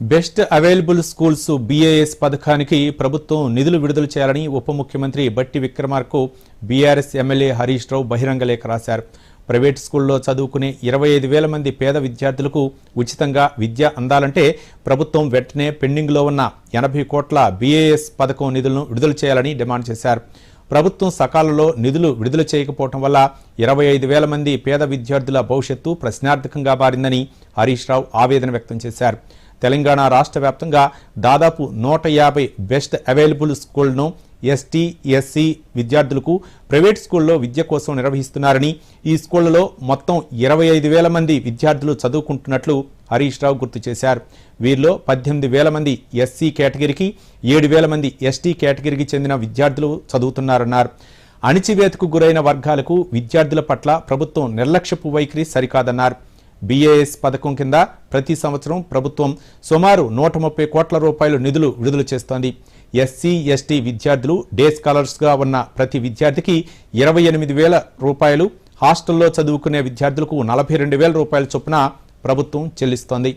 Best available schools BAS పథకానికి ప్రభుత్వం నిధులు విడుదల చేయాలని ఉప ముఖ్యమంత్రి బట్టి విక్రమార్కు బీఆర్ఎస్ ఎమ్మెల్యే హరీష్ రావు బహిరంగ లేఖ రాశారు. ప్రైవేట్ స్కూల్లో చదువుకునే ఇరవై ఐదు వేల మంది పేద విద్యార్థులకు ఉచితంగా విద్య అందాలంటే ప్రభుత్వం వెంటనే పెండింగ్లో ఉన్న ఎనభై కోట్ల బీఏఎస్ పథకం నిధులను విడుదల చేయాలని డిమాండ్ చేశారు. ప్రభుత్వం సకాలంలో నిధులు విడుదల చేయకపోవడం వల్ల ఇరవై ఐదు వేల మంది పేద విద్యార్థుల భవిష్యత్తు ప్రశ్నార్థకంగా మారిందని హరీష్ రావు ఆవేదన వ్యక్తం చేశారు. తెలంగాణ రాష్ట్ర వ్యాప్తంగా దాదాపు నూట యాభై బెస్ట్ అవైలబుల్ స్కూళ్ళను ఎస్టీ ఎస్సీ విద్యార్థులకు ప్రైవేట్ స్కూల్లో విద్య కోసం నిర్వహిస్తున్నారని ఈ స్కూళ్ళలో మొత్తం ఇరవై ఐదు వేల మంది విద్యార్థులు చదువుకుంటున్నట్లు హరీష్ రావు గుర్తు చేశారు. వీరిలో పద్దెనిమిది వేల మంది ఎస్సీ కేటగిరీకి ఏడు వేల మంది ఎస్టీ కేటగిరీకి చెందిన విద్యార్థులు చదువుతున్నారన్నారు. అణిచివేతకు గురైన వర్గాలకు విద్యార్థుల పట్ల ప్రభుత్వం నిర్లక్ష్యపు వైఖరి సరికాదన్నారు. బీఏఎస్ పథకం కింద ప్రతి సంవత్సరం ప్రభుత్వం సుమారు నూట ముప్పై కోట్ల రూపాయలు నిధులు విడుదల చేస్తోంది. ఎస్సీ ఎస్టీ విద్యార్థులు డే స్కాలర్స్గా ఉన్న ప్రతి విద్యార్థికి ఇరవై ఎనిమిది వేల రూపాయలు హాస్టల్లో చదువుకునే విద్యార్థులకు నలభై రెండు వేల రూపాయల చొప్పున ప్రభుత్వం చెల్లిస్తోంది.